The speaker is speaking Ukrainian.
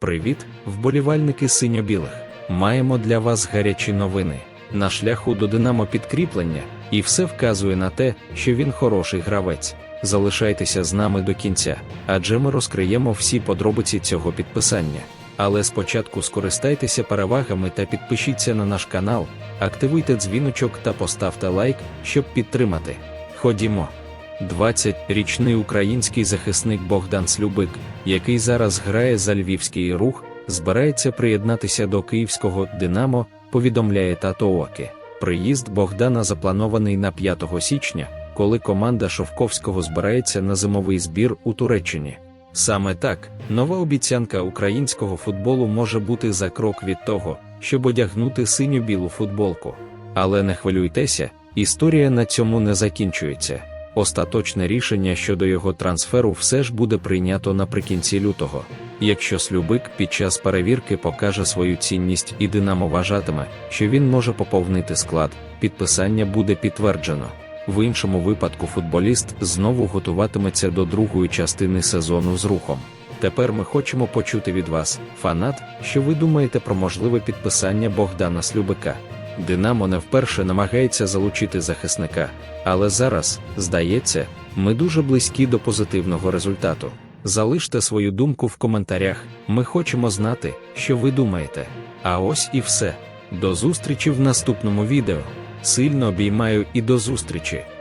Привіт, вболівальники синьо-білих. Маємо для вас гарячі новини. На шляху до Динамо підкріплення, і все вказує на те, що він хороший гравець. Залишайтеся з нами до кінця, адже ми розкриємо всі подробиці цього підписання. Але спочатку скористайтеся перевагами та підпишіться на наш канал, активуйте дзвіночок та поставте лайк, щоб підтримати. Ходімо. 20-річний український захисник Богдан Слюбик, який зараз грає за львівський рух, збирається приєднатися до київського Динамо, повідомляє Тато Оке. Приїзд Богдана запланований на 5 січня, коли команда Шовковського збирається на зимовий збір у Туреччині. Саме так, нова обіцянка українського футболу може бути за крок від того, щоб одягнути синю-білу футболку. Але не хвилюйтеся, історія на цьому не закінчується. Остаточне рішення щодо його трансферу все ж буде прийнято наприкінці лютого. Якщо Слюбик під час перевірки покаже свою цінність і Динамо вважатиме, що він може поповнити склад, підписання буде підтверджено. В іншому випадку футболіст знову готуватиметься до другої частини сезону з рухом. Тепер ми хочемо почути від вас, фанат, що ви думаєте про можливе підписання Богдана Слюбика. Динамо не вперше намагається залучити захисника, але зараз, здається, ми дуже близькі до позитивного результату. Залиште свою думку в коментарях, ми хочемо знати, що ви думаєте. А ось і все. До зустрічі в наступному відео. Сильно обіймаю і до зустрічі!